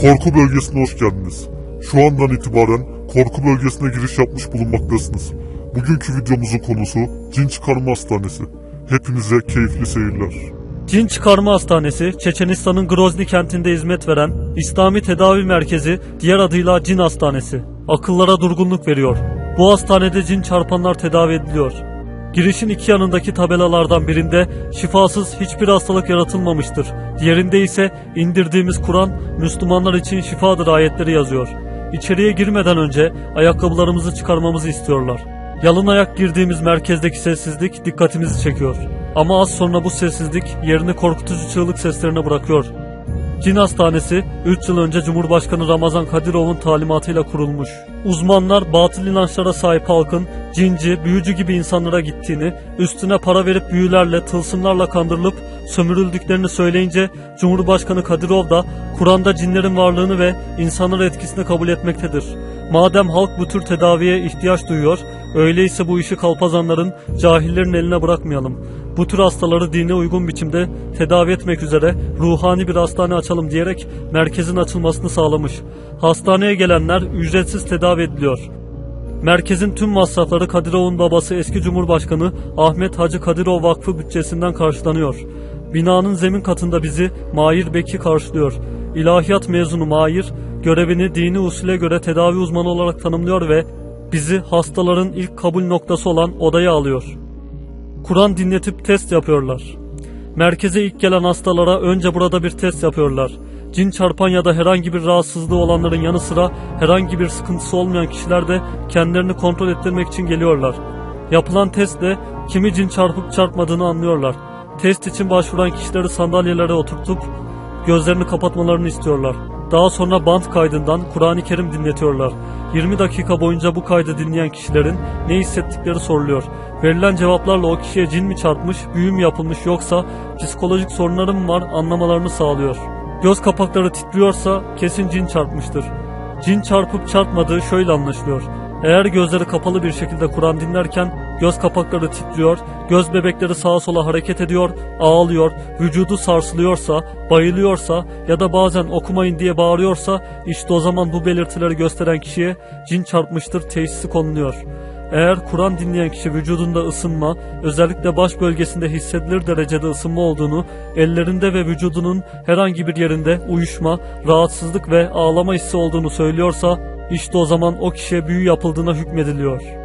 Korku bölgesine hoş geldiniz. Şu andan itibaren korku bölgesine giriş yapmış bulunmaktasınız. Bugünkü videomuzun konusu cin çıkarma hastanesi. Hepinize keyifli seyirler. Cin Çıkarma Hastanesi, Çeçenistan'ın Grozny kentinde hizmet veren İslami Tedavi Merkezi, diğer adıyla Cin Hastanesi. Akıllara durgunluk veriyor. Bu hastanede cin çarpanlar tedavi ediliyor. Girişin iki yanındaki tabelalardan birinde şifasız hiçbir hastalık yaratılmamıştır. Diğerinde ise indirdiğimiz Kur'an Müslümanlar için şifadır ayetleri yazıyor. İçeriye girmeden önce ayakkabılarımızı çıkarmamızı istiyorlar. Yalın ayak girdiğimiz merkezdeki sessizlik dikkatimizi çekiyor. Ama az sonra bu sessizlik yerini korkutucu çığlık seslerine bırakıyor. Cin Hastanesi 3 yıl önce Cumhurbaşkanı Ramazan Kadirov'un talimatıyla kurulmuş. Uzmanlar batıl inançlara sahip halkın cinci, büyücü gibi insanlara gittiğini, üstüne para verip büyülerle, tılsımlarla kandırılıp sömürüldüklerini söyleyince Cumhurbaşkanı Kadirov da Kur'an'da cinlerin varlığını ve insanların etkisini kabul etmektedir. Madem halk bu tür tedaviye ihtiyaç duyuyor, öyleyse bu işi kalpazanların, cahillerin eline bırakmayalım. Bu tür hastaları dine uygun biçimde tedavi etmek üzere ruhani bir hastane açalım diyerek merkezin açılmasını sağlamış. Hastaneye gelenler ücretsiz tedavi ediliyor. Merkezin tüm masrafları Kadirov'un babası eski Cumhurbaşkanı Ahmet Hacı Kadirov Vakfı bütçesinden karşılanıyor. Binanın zemin katında bizi Mahir Beki karşılıyor. İlahiyat mezunu Mahir, görevini dini usule göre tedavi uzmanı olarak tanımlıyor ve bizi hastaların ilk kabul noktası olan odaya alıyor. Kur'an dinletip test yapıyorlar. Merkeze ilk gelen hastalara önce burada bir test yapıyorlar. Cin çarpan ya da herhangi bir rahatsızlığı olanların yanı sıra herhangi bir sıkıntısı olmayan kişiler de kendilerini kontrol ettirmek için geliyorlar. Yapılan testle kimi cin çarpıp çarpmadığını anlıyorlar. Test için başvuran kişileri sandalyelere oturtup gözlerini kapatmalarını istiyorlar. Daha sonra band kaydından Kur'an-ı Kerim dinletiyorlar. 20 dakika boyunca bu kaydı dinleyen kişilerin ne hissettikleri soruluyor. Verilen cevaplarla o kişiye cin mi çarpmış, büyü mü yapılmış yoksa psikolojik sorunları mı var anlamalarını sağlıyor. Göz kapakları titriyorsa kesin cin çarpmıştır. Cin çarpıp çarpmadığı şöyle anlaşılıyor. Eğer gözleri kapalı bir şekilde Kur'an dinlerken göz kapakları titriyor, göz bebekleri sağa sola hareket ediyor, ağlıyor, vücudu sarsılıyorsa, bayılıyorsa ya da bazen okumayın diye bağırıyorsa işte o zaman bu belirtileri gösteren kişiye cin çarpmıştır teşhisi konuluyor. Eğer Kur'an dinleyen kişi vücudunda ısınma, özellikle baş bölgesinde hissedilir derecede ısınma olduğunu, ellerinde ve vücudunun herhangi bir yerinde uyuşma, rahatsızlık ve ağlama hissi olduğunu söylüyorsa, işte o zaman o kişiye büyü yapıldığına hükmediliyor.